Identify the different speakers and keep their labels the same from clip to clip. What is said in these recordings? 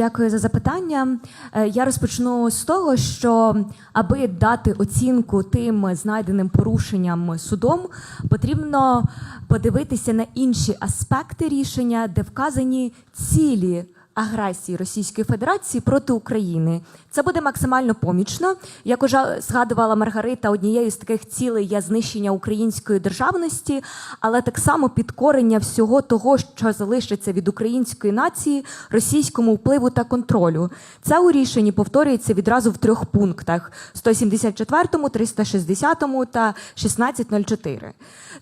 Speaker 1: Дякую за запитання. Е, Я розпочну з того, що аби дати оцінку тим знайденим порушенням судом, потрібно подивитися на інші аспекти рішення, де вказані цілі агресії Російської Федерації проти України. Це буде максимально помічно. Як уже згадувала Маргарита, однією з таких цілей є знищення української державності, але так само підкорення всього того, що залишиться від української нації російському впливу та контролю. Це у рішенні повторюється відразу в трьох пунктах: 174, 360 та 1604.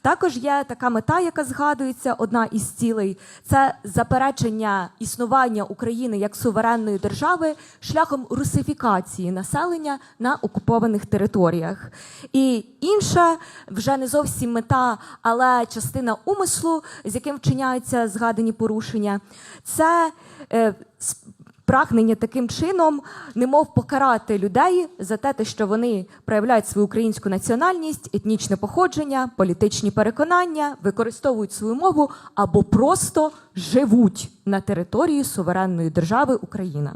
Speaker 1: Також є така мета, яка згадується, одна із цілей це заперечення існування України як суверенної держави шляхом русифікації населення на окупованих територіях. І інша вже не зовсім мета, але частина умислу, з яким вчиняються згадані порушення, це е, прагнення таким чином, немов покарати людей за те, що вони проявляють свою українську національність, етнічне походження, політичні переконання, використовують свою мову або просто живуть на території суверенної держави Україна.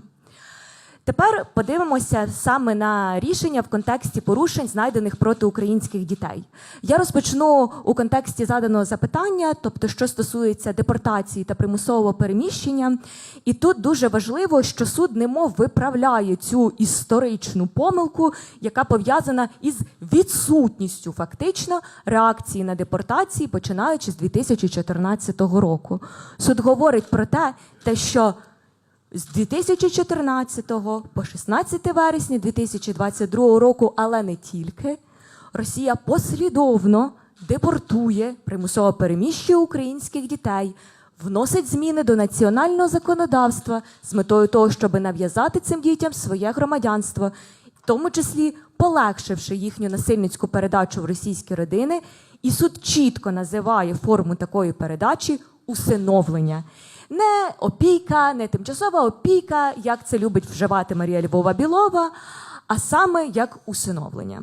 Speaker 1: Тепер подивимося саме на рішення в контексті порушень, знайдених проти українських дітей. Я розпочну у контексті заданого запитання, тобто, що стосується депортації та примусового переміщення. І тут дуже важливо, що суд немов виправляє цю історичну помилку, яка пов'язана із відсутністю фактично реакції на депортації, починаючи з 2014 року. Суд говорить про те, те що з 2014 по 16 вересня 2022 року, але не тільки, Росія послідовно депортує, примусово переміщує українських дітей, вносить зміни до національного законодавства з метою того, щоб нав'язати цим дітям своє громадянство, в тому числі полегшивши їхню насильницьку передачу в російські родини. І суд чітко називає форму такої передачі усиновлення. Не опіка, не тимчасова опіка, як це любить вживати Марія Львова Білова, а саме як усиновлення.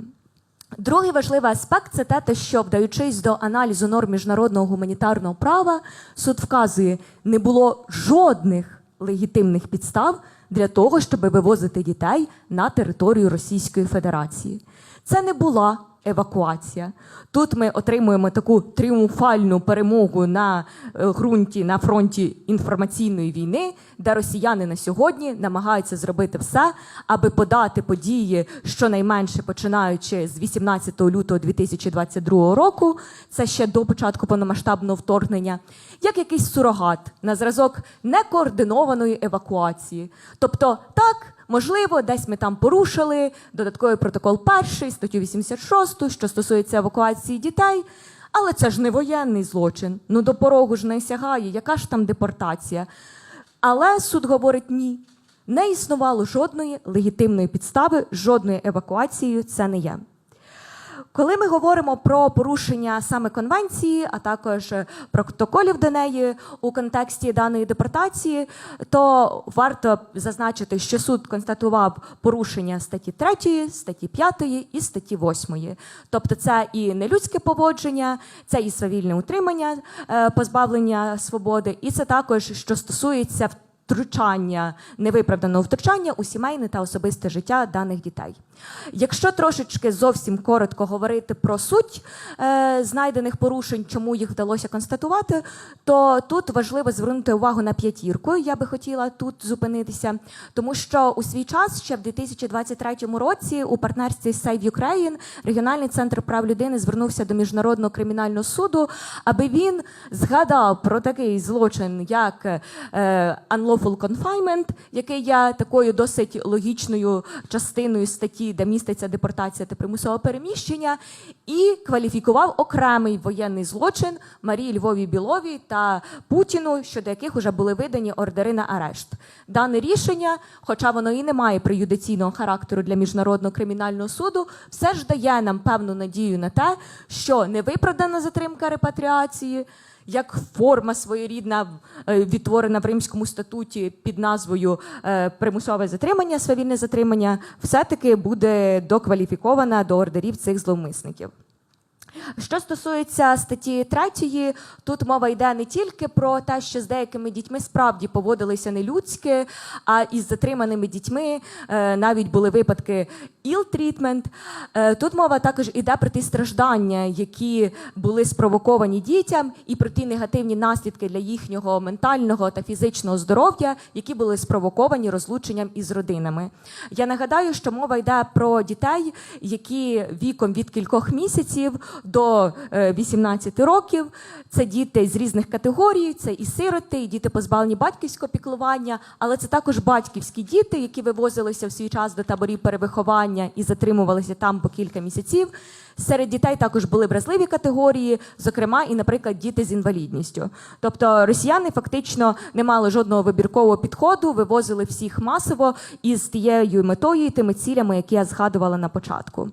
Speaker 1: Другий важливий аспект це те, що, вдаючись до аналізу норм міжнародного гуманітарного права, суд вказує, не було жодних легітимних підстав для того, щоб вивозити дітей на територію Російської Федерації. Це не була евакуація. Тут ми отримуємо таку тріумфальну перемогу на е, ґрунті на фронті інформаційної війни, де росіяни на сьогодні намагаються зробити все, аби подати події щонайменше починаючи з 18 лютого 2022 року, це ще до початку повномасштабного вторгнення, як якийсь сурогат на зразок некоординованої евакуації. Тобто, так. Можливо, десь ми там порушили додатковий протокол перший, статтю 86, що стосується евакуації дітей. Але це ж не воєнний злочин. Ну до порогу ж не сягає. Яка ж там депортація? Але суд говорить ні. Не існувало жодної легітимної підстави, жодної евакуації це не є. Коли ми говоримо про порушення саме конвенції, а також протоколів до неї у контексті даної депортації, то варто зазначити, що суд констатував порушення статті 3, статті 5 і статті 8. Тобто, це і нелюдське поводження, це і свавільне утримання, е, позбавлення свободи, і це також що стосується втручання, невиправданого втручання у сімейне та особисте життя даних дітей. Якщо трошечки зовсім коротко говорити про суть е, знайдених порушень, чому їх вдалося констатувати, то тут важливо звернути увагу на п'ятірку. Я би хотіла тут зупинитися, тому що у свій час, ще в 2023 році, у партнерстві Save Ukraine регіональний центр прав людини звернувся до міжнародного кримінального суду, аби він згадав про такий злочин, як е, unlawful confinement, який є такою досить логічною частиною статті, де міститься депортація та примусове переміщення, і кваліфікував окремий воєнний злочин Марії Львові Біловій та Путіну, щодо яких вже були видані ордери на арешт. Дане рішення, хоча воно і не має преюдиційного характеру для міжнародного кримінального суду, все ж дає нам певну надію на те, що невиправдана затримка репатріації як форма своєрідна, е, відтворена в Римському статуті під назвою е, примусове затримання, свавільне затримання, все-таки буде докваліфікована до ордерів цих зловмисників. Що стосується статті 3, тут мова йде не тільки про те, що з деякими дітьми справді поводилися нелюдськи, а із затриманими дітьми е, навіть були випадки іл-трітмент. Тут мова також іде про ті страждання, які були спровоковані дітям, і про ті негативні наслідки для їхнього ментального та фізичного здоров'я, які були спровоковані розлученням із родинами. Я нагадаю, що мова йде про дітей, які віком від кількох місяців до е, 18 років. Це діти з різних категорій, це і сироти, і діти позбавлені батьківського піклування, але це також батьківські діти, які вивозилися в свій час до таборів перевиховання і затримувалися там по кілька місяців. Серед дітей також були вразливі категорії, зокрема, і, наприклад, діти з інвалідністю. Тобто росіяни фактично не мали жодного вибіркового підходу, вивозили всіх масово із тією метою і тими цілями, які я згадувала на початку.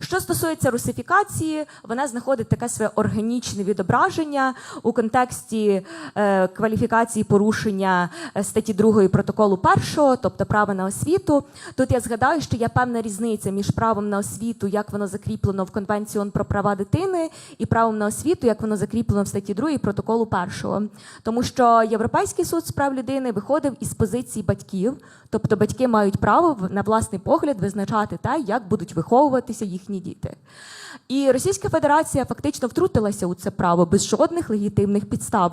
Speaker 1: Що стосується русифікації, вона знаходить таке своє органічне відображення у контексті е, кваліфікації порушення е, статті 2 протоколу 1, тобто права на освіту. Тут я згадаю, що є певна різниця між правом на освіту, як воно закріплено в Конвенції ООН про права дитини, і правом на освіту, як воно закріплено в статті 2 протоколу 1. Тому що Європейський суд з прав людини виходив із позиції батьків, тобто батьки мають право на власний погляд визначати те, як будуть виховуватися їхні діти. І Російська Федерація фактично втрутилася у це право без жодних легітимних підстав.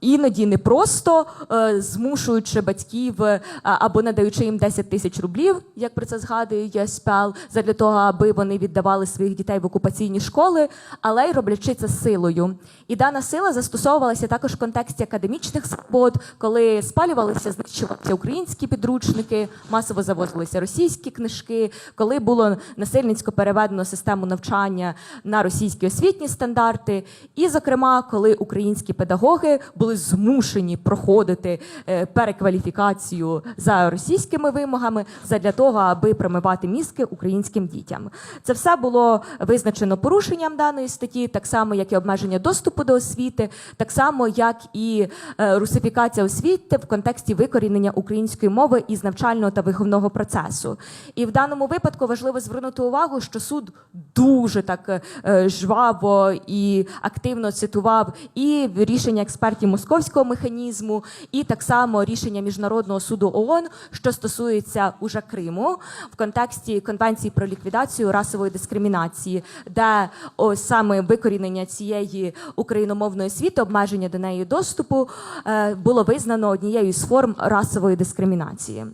Speaker 1: Іноді не просто е, змушуючи батьків е, або надаючи їм 10 тисяч рублів, як про це згадує ЄСПЛ, задля того, аби вони віддавали своїх дітей в окупаційні школи, але й роблячи це силою. І дана сила застосовувалася також в контексті академічних свобод, коли спалювалися, знищувалися українські підручники, масово завозилися російські книжки, коли було насильницько переведено систему навчання на російські освітні стандарти, і, зокрема, коли українські педагоги були змушені проходити е, перекваліфікацію за російськими вимогами задля того, аби промивати мізки українським дітям. Це все було визначено порушенням даної статті, так само як і обмеження доступу до освіти, так само як і е, русифікація освіти в контексті викорінення української мови із навчального та виховного процесу. І в даному випадку важливо звернути увагу, що суд дуже так е, жваво і активно цитував і рішення експертів московського механізму, і так само рішення міжнародного суду ООН, що стосується уже Криму в контексті конвенції про ліквідацію расової дискримінації, де ось саме викорінення цієї україномовної освіти, обмеження до неї доступу е, було визнано однією з форм расової дискримінації.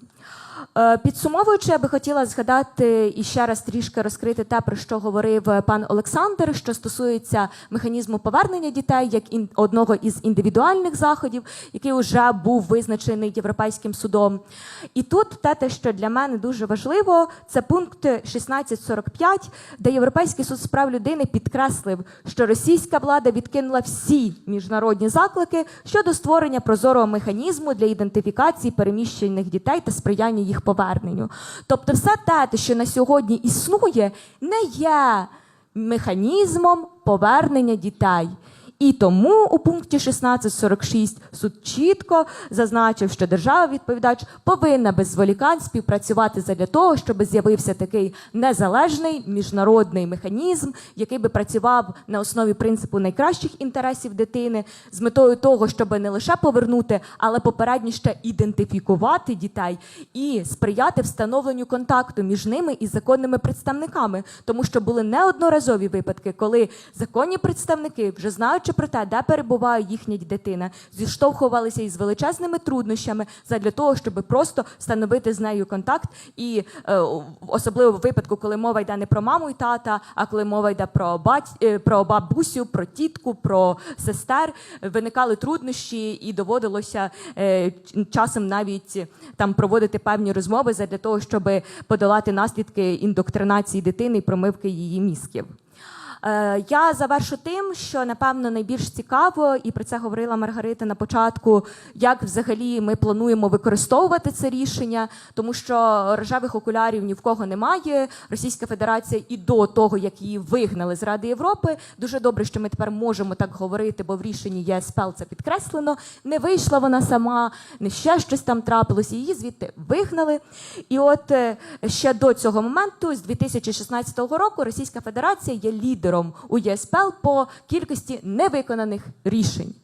Speaker 1: Е, Підсумовуючи, я би хотіла згадати і ще раз трішки розкрити те, про що говорив е, пан Олександр, що стосується механізму повернення дітей як одного із індивідуальних заходів, який вже був визначений Європейським судом. І тут те, те, що для мене дуже важливо, це пункт 1645, де Європейський суд з прав людини підкреслив, що російська влада відкинула всі міжнародні заклики щодо створення прозорого механізму для ідентифікації переміщених дітей та сприяння їх поверненню. Тобто, все те, що на сьогодні існує, не є механізмом повернення дітей. І тому у пункті 1646 суд чітко зазначив, що держава-відповідач повинна без зволікань співпрацювати задля того, щоб з'явився такий незалежний міжнародний механізм, який би працював на основі принципу найкращих інтересів дитини, з метою того, щоб не лише повернути, але попередньо ще ідентифікувати дітей і сприяти встановленню контакту між ними і законними представниками, тому що були неодноразові випадки, коли законні представники, вже знаючи про те, де перебуває їхня дитина, зіштовхувалися із величезними труднощами задля того, щоб просто встановити з нею контакт, і е, особливо в випадку, коли мова йде не про маму і тата, а коли мова йде про бать, е, про бабусю, про тітку, про сестер, виникали труднощі, і доводилося е, часом навіть там проводити певні розмови задля того, щоб подолати наслідки індоктринації дитини і промивки її мізків. Е, Я завершу тим, що напевно найбільш цікаво, і про це говорила Маргарита на початку, як взагалі ми плануємо використовувати це рішення, тому що рожевих окулярів ні в кого немає. Російська Федерація і до того, як її вигнали з Ради Європи, дуже добре, що ми тепер можемо так говорити, бо в рішенні ЄСПЛ це підкреслено. Не вийшла вона сама, не ще щось там трапилось. Її звідти вигнали. І от е, ще до цього моменту, з 2016 року, Російська Федерація є лідером директором у ЄСПЛ по кількості невиконаних рішень.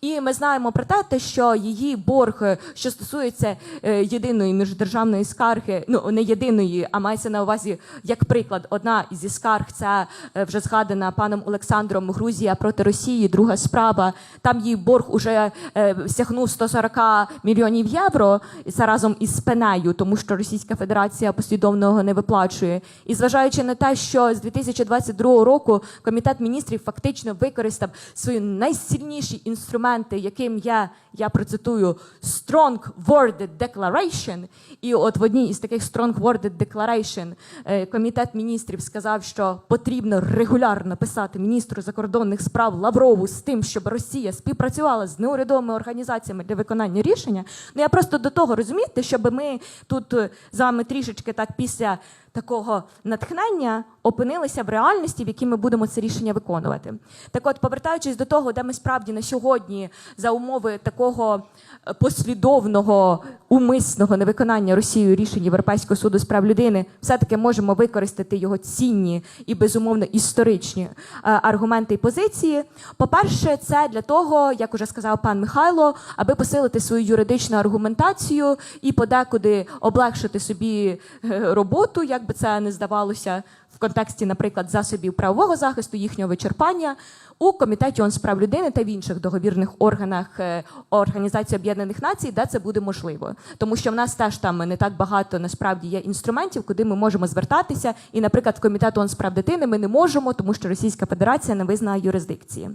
Speaker 1: І ми знаємо про те, що її борг, е, що стосується е, єдиної міждержавної скарги, ну не єдиної, а мається на увазі як приклад. Одна зі скарг це вже згадана паном Олександром Грузія проти Росії. Друга справа там її борг уже е, сягнув 140 мільйонів євро. Це разом із пенею, тому що Російська Федерація послідовно його не виплачує. І зважаючи на те, що з 2022 року комітет міністрів фактично використав свої найсильніші інструменти, яким є, я процитую Strong Worded Declaration. І от в одній із таких Strong Worded Declaration е, комітет міністрів сказав, що потрібно регулярно писати міністру закордонних справ Лаврову з тим, щоб Росія співпрацювала з неурядовими організаціями для виконання рішення. Ну я просто до того розумієте, щоб ми тут е, з вами трішечки так після такого натхнення опинилися в реальності, в якій ми будемо це рішення виконувати. Так от, повертаючись до того, де ми справді на сьогодні за умови такого е, послідовного умисного невиконання Росією рішень Європейського суду з прав людини, все-таки можемо використати його цінні і безумовно історичні е, аргументи і позиції. По-перше, це для того, як уже сказав пан Михайло, аби посилити свою юридичну аргументацію і подекуди облегшити собі е, роботу, як би це не здавалося в контексті, наприклад, засобів правового захисту, їхнього вичерпання у комітеті ООН з прав людини та в інших договірних органах е, Організації Об'єднаних Націй, де це буде можливо, тому що в нас теж там не так багато насправді є інструментів, куди ми можемо звертатися. І, наприклад, в комітет ООН з прав дитини ми не можемо, тому що Російська Федерація не визнає юрисдикції.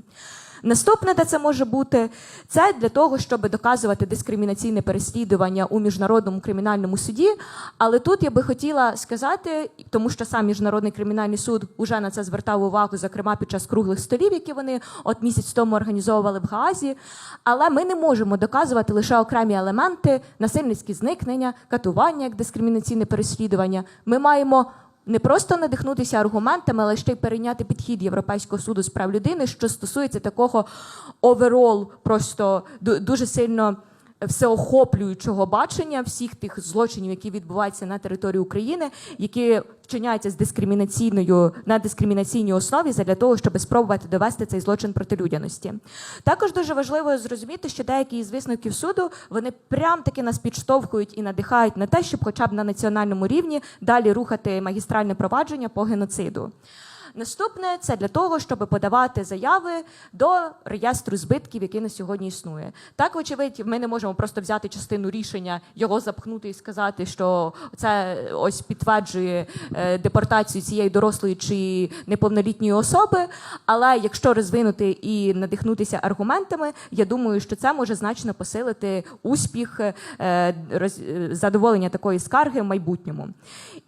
Speaker 1: Наступне, де це може бути, це для того, щоб доказувати дискримінаційне переслідування у міжнародному кримінальному суді. Але тут я би хотіла сказати, тому що сам міжнародний кримінальний суд уже на це звертав увагу, зокрема під час круглих столів, які вони от місяць тому організовували в Гаазі. Але ми не можемо доказувати лише окремі елементи насильницькі зникнення, катування як дискримінаційне переслідування. Ми маємо не просто надихнутися аргументами, але ще й перейняти підхід Європейського суду з прав людини, що стосується такого оверол, просто ду- дуже сильно всеохоплюючого бачення всіх тих злочинів, які відбуваються на території України, які вчиняються з дискримінаційною на дискримінаційній основі для того, щоб спробувати довести цей злочин проти людяності. Також дуже важливо зрозуміти, що деякі із висновків суду вони прям таки нас підштовхують і надихають на те, щоб, хоча б на національному рівні, далі рухати магістральне провадження по геноциду. Наступне це для того, щоб подавати заяви до реєстру збитків, який на сьогодні існує. Так, вочевидь, ми не можемо просто взяти частину рішення, його запхнути і сказати, що це ось підтверджує е, депортацію цієї дорослої чи неповнолітньої особи. Але якщо розвинути і надихнутися аргументами, я думаю, що це може значно посилити успіх е, е, задоволення такої скарги в майбутньому.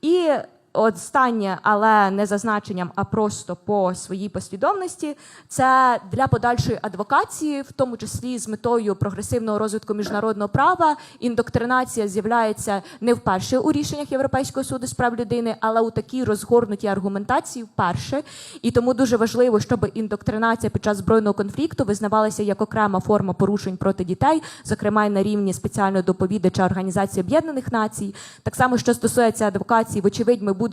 Speaker 1: І Останнє, але не за значенням, а просто по своїй послідовності, це для подальшої адвокації, в тому числі з метою прогресивного розвитку міжнародного права. Індоктринація з'являється не вперше у рішеннях Європейського суду з прав людини, але у такій розгорнутій аргументації вперше. І тому дуже важливо, щоб індоктринація під час збройного конфлікту визнавалася як окрема форма порушень проти дітей, зокрема й на рівні спеціального доповідача Організації Об'єднаних Націй. Так само, що стосується адвокації, вочевидь, ми будемо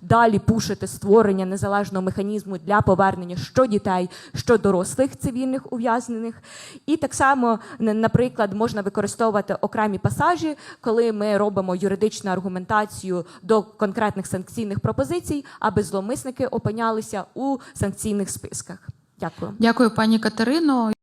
Speaker 1: далі пушити створення незалежного механізму для повернення що дітей, що дорослих цивільних ув'язнених. І так само, наприклад, можна використовувати окремі пасажі, коли ми робимо юридичну аргументацію до конкретних санкційних пропозицій, аби зловмисники опинялися у санкційних списках. Дякую.
Speaker 2: Дякую, пані Катерино.